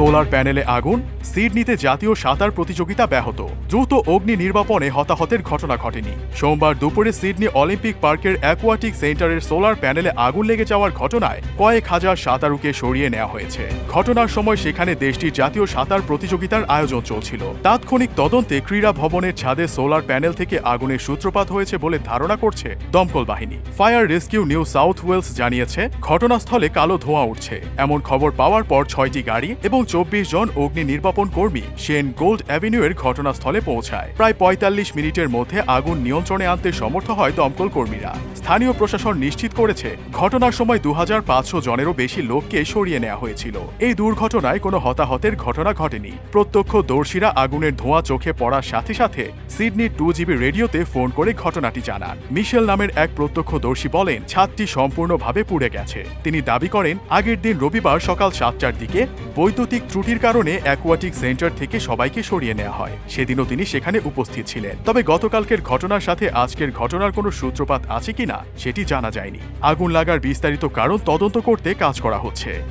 Solar প্যানেলে আগুন, সিডনিতে জাতীয় সাঁতার প্রতিযোগিতা ব্যাহত। দ্রুত অগ্নি নির্বাপনে হতাহতের ঘটনা ঘটেনি। সোমবার দুপুরে সিডনি অলিম্পিক পার্কের অ্যাকোয়াটিক সেন্টারের সোলার প্যানেলে আগুন লেগে যাওয়ার ঘটনায় কয়েক হাজার সাঁতারুকে সরিয়ে নেওয়া হয়েছে। ঘটনার সময় সেখানে দেশটির জাতীয় সাঁতার প্রতিযোগিতার আয়োজন চলছিল। তাৎক্ষণিক তদন্তে ক্রীড়া ভবনের ছাদে সোলার প্যানেল থেকে আগুনের সূত্রপাত হয়েছে বলে ধারণা করছে দমকল বাহিনী। Fire rescue New South Wales জানিয়েছে, ঘটনাস্থলে কালো ধোঁয়া উঠছে। এমন খবর পাওয়ার পর ছয়টি গাড়ি এবং চব্বিশ জন অগ্নি নির্বাপন কর্মী সেন গোল্ড অ্যাভিনিউয়ের ঘটনাস্থলে পৌঁছায়। প্রায় পঁয়তাল্লিশ মিনিটের মধ্যে আগুন নিয়ন্ত্রণে আনতে সমর্থ হয় দমকল কর্মীরা। স্থানীয় প্রশাসন নিশ্চিত করেছে, ঘটনার সময় দু হাজার পাঁচশো জনেরও বেশি লোককে সরিয়ে নেওয়া হয়েছিল। এই দুর্ঘটনায় কোনো হতাহতের ঘটনা ঘটেনি। প্রত্যক্ষদর্শীরা আগুনের ধোঁয়া চোখে পড়ার সাথে সাথে সিডনির টু জিবি রেডিওতে ফোন করে ঘটনাটি জানান। মিশেল নামের এক প্রত্যক্ষদর্শী বলেন, ছাদটি সম্পূর্ণভাবে পুড়ে গেছে। তিনি দাবি করেন, আগের দিন রবিবার সকাল সাতটার দিকে বৈদ্যুতিক ত্রুটির কারণে অ্যাকোয়াটিক সেন্টার থেকে সবাইকে সরিয়ে নেওয়া হয়। সেদিনও তিনি সেখানে উপস্থিত ছিলেন। তবে গতকালকের ঘটনার সাথে আজকের ঘটনার কোনো সূত্রপাত আছে কিনা সেটি জানা যায়নি। আগুন লাগার বিস্তারিত কারণ তদন্ত করতে কাজ করা হচ্ছে।